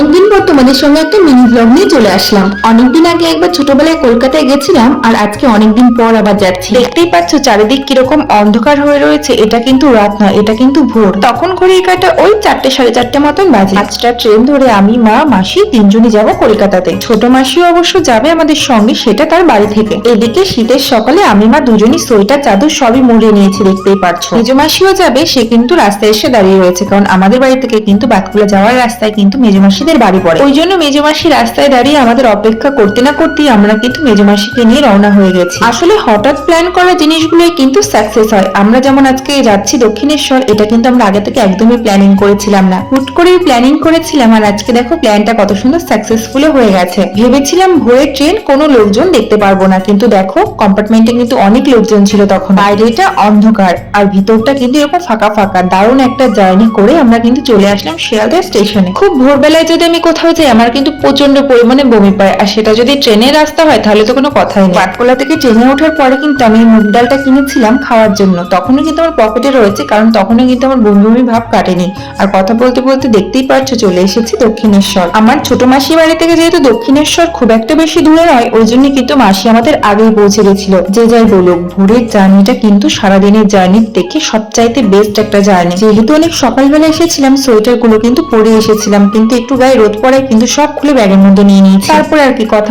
অনেকদিন পর তোমাদের সঙ্গে একটা মিনি ব্লগ নিয়ে চলে আসলাম। অনেকদিন আগে একবার ছোটবেলায় কলকাতায় গেছিলাম, আর আজকে অনেকদিন পর আবার যাচ্ছি। দেখতেই পাচ্ছ, চারিদিক কীরকম অন্ধকার হয়ে রয়েছে। এটা কিন্তু রাত নয়, এটা কিন্তু ভোর। তখন ঘড়ির কাটা ওই চারটে সাড়ে চারটে মতন বাজে। পাঁচটা ট্রেন ধরে আমি, মা, মাসি তিনজনই যাব কলকাতাতে। ছোট মাসিও অবশ্য যাবে আমাদের সঙ্গে, সেটা তার বাড়ি থেকে। এদিকে শীতের সকালে আমি, মা দুজনই সোয়েটার, চাদর সবই মুড়িয়ে নিয়েছি, দেখতেই পারছ মেজো মাসিও যাবে, সে কিন্তু রাস্তায় এসে দাঁড়িয়ে রয়েছে, কারণ আমাদের বাড়ি থেকে কিন্তু বাতকুলা যাওয়ার রাস্তায় কিন্তু মেজো মাসিদের বাড়ি পড়ে। ওই জন্য মেজো মাসি রাস্তায় দাঁড়িয়ে আমাদের অপেক্ষা করতে না করতেই আমরা কিন্তু মেজো মাসিকে নিয়ে রওনা হয়ে গেছি। আসলে হঠাৎ প্ল্যান করা জিনিসগুলোই কিন্তু সাকসেস হয়। আমরা যেমন আজকে যাচ্ছি দক্ষিণেশ্বর, এটা কিন্তু আমরা আগে থেকে একদমই প্ল্যানিং করেছিলাম না। হুট করেই প্ল্যানিং করেছিলাম আর আজকে দেখো প্ল্যানটা কত সুন্দর সাকসেসফুল হয়ে গেছে। ভেবেছিলাম ভোরের ট্রেন কোনো লোকজন দেখতে পারব না। কিন্তু দেখো কম্পার্টমেন্টে কিন্তু অনেক লোকজন ছিল তখন। বাইরেটা অন্ধকার আর ভিতরটা কিন্তু এরকম ফাঁকা ফাঁকা। দারুণ একটা জার্নি করে আমরা কিন্তু চলে আসলাম শিয়ালদা স্টেশনে খুব ভোরবেলায় যদি আমি কোথাও যাই, আমার কিন্তু প্রচণ্ড পরিমাণে বমি পায়। আর সেটা যদি ট্রেনের রাস্তা হয়, তাহলে তো কোনো কথাই নেই। পাটকোলা থেকে ট্রেনে ওঠার পরে কিন্তু আমি মুগ ডালটা কিনেছিলাম খাওয়ার জন্য। তখনও কিন্তু আমার পকেটে রয়েছে, কারণ তখনও কিন্তু আমার বমি বমি ভাব কাটেনি। আর কথা বলতে বলতে দেখতেই পারছ, চলে এসেছি দক্ষিণেশ্বর। আমার ছোট মাসি বাড়ি থেকে যেহেতু দক্ষিণেশ্বর খুব একটা বেশি দূরে নয়, ওই জন্য কিন্তু মাসি আমাদের আগেই পৌঁছে গেছিল। যে যাই বলুক, ভোরের জার্নিটা কিন্তু সারাদিনের জার্নির থেকে সবচাইতে বেস্ট একটা জার্নি। যেহেতু অনেক সকালবেলা এসেছিলাম সোয়েটারগুলো কিন্তু পরে এসেছিলাম, কিন্তু একটু গায়ে রোদ পড়ায় কিন্তু সব খুলে ব্যাগের মধ্যে নিয়ে নিয়েছি। তারপরে আর কি কথা